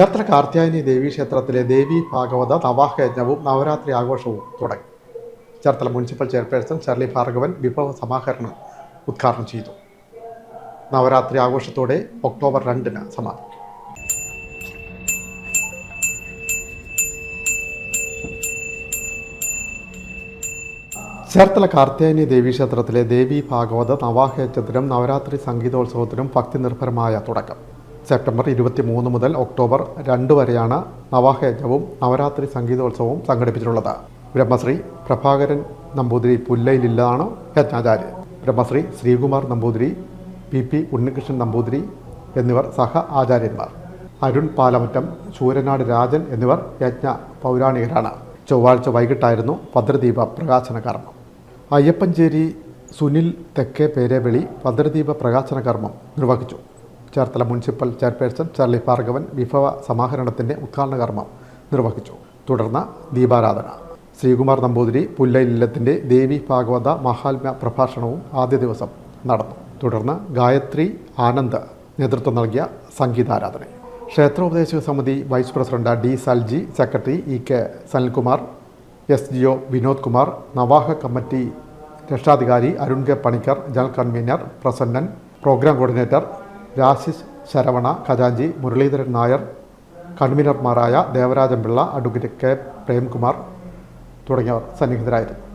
ചേർത്തല കാർത്യായനി ദേവി ക്ഷേത്രത്തിലെ ദേവി ഭാഗവത നവാഹ യജ്ഞവും നവരാത്രി ആഘോഷവും തുടങ്ങി. Cherthala municipal chairperson Shirley Bhargavan വിഭവ സമാഹരണം ഉദ്ഘാടനം ചെയ്തു. നവരാത്രി ആഘോഷത്തോടെ ഒക്ടോബർ രണ്ടിന് സമാപിക്കും. ചേർത്തല കാർത്യായനി ദേവി ക്ഷേത്രത്തിലെ ദേവി ഭാഗവത നവാഹയജ്ഞത്തിനും നവരാത്രി സംഗീതോത്സവത്തിനും ഭക്തി നിർഭരമായ തുടക്കം. സെപ്റ്റംബർ ഇരുപത്തി മൂന്ന് മുതൽ ഒക്ടോബർ രണ്ട് വരെയാണ് നവാഹയജ്ഞവും നവരാത്രി സംഗീതോത്സവവും സംഘടിപ്പിച്ചിട്ടുള്ളത്. ബ്രഹ്മശ്രീ പ്രഭാകരൻ നമ്പൂതിരി പുല്ലയിലില്ലാണ് യജ്ഞാചാര്യൻ ബ്രഹ്മശ്രീ ശ്രീകുമാർ നമ്പൂതിരി പി പി ഉണ്ണികൃഷ്ണൻ നമ്പൂതിരി എന്നിവർ സഹ ആചാര്യന്മാർ. അരുൺ പാലമറ്റം ശൂരനാട് രാജൻ എന്നിവർ യജ്ഞ പൗരാണികരാണ്. ചൊവ്വാഴ്ച വൈകിട്ടായിരുന്നു ഭദ്രദീപ പ്രകാശന കർമ്മം. അയ്യപ്പഞ്ചേരി സുനിൽ തെക്കേ പേരേവിളി ഭദ്രദീപ പ്രകാശന കർമ്മം നിർവഹിച്ചു. Cherthala municipal chairperson Charlie Bhargavan വിഭവ സമാഹരണത്തിന്റെ ഉദ്ഘാടന കർമ്മം നിർവഹിച്ചു. തുടർന്ന് ദീപാരാധന. ശ്രീകുമാർ നമ്പൂതിരി പുല്ലയില്ലത്തിന്റെ ദേവി ഭാഗവത മഹാത്മ്യ പ്രഭാഷണവും ആദ്യ ദിവസം നടന്നു. തുടർന്ന് ഗായത്രി ആനന്ദ് നേതൃത്വം നൽകിയ സംഗീതാരാധന. ക്ഷേത്രോപദേശക സമിതി vice president D Salji secretary E K Sanilkumar S G O Vinod Kumar നവാഹ committee രക്ഷാധികാരി Arun K Panicker general convener Prasannan programme coordinator Rashish Saravana ഖജാഞ്ചി Muraleedharan Nair കൺവീനർമാരായ ദേവരാജൻ പിള്ള അഡ്വക്കേറ്റ് കെ. പ്രേംകുമാർ തുടങ്ങിയവർ സന്നിഹിതരായിരുന്നു.